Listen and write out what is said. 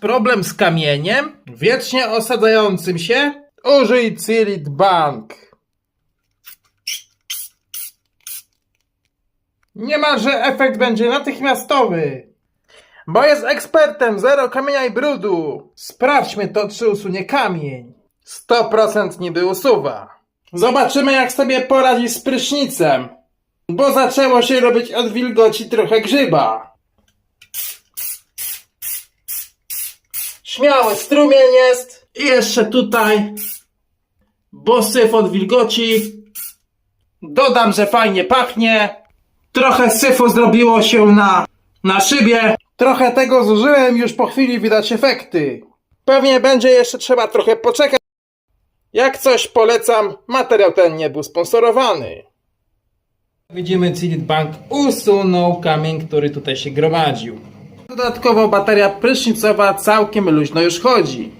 problem z kamieniem wiecznie osadzającym się? Użyj Cilit Bank. Niemalże efekt będzie natychmiastowy. Bo jest ekspertem zero kamienia i brudu. Sprawdźmy to, czy usunie kamień. 100% niby usuwa. Zobaczymy, jak sobie poradzi z prysznicem. Bo zaczęło się robić od wilgoci trochę grzyba. Śmiały strumień jest. I jeszcze tutaj. Bo syf od wilgoci. Dodam, że fajnie pachnie. Trochę syfu zrobiło się na, na szybie. Trochę tego zużyłem, już po chwili widać efekty. Pewnie będzie jeszcze trzeba trochę poczekać. Jak coś polecam, materiał ten nie był sponsorowany. Widzimy, Cilit Bank usunął kamień, który tutaj się gromadził. Dodatkowo bateria prysznicowa całkiem luźno już chodzi.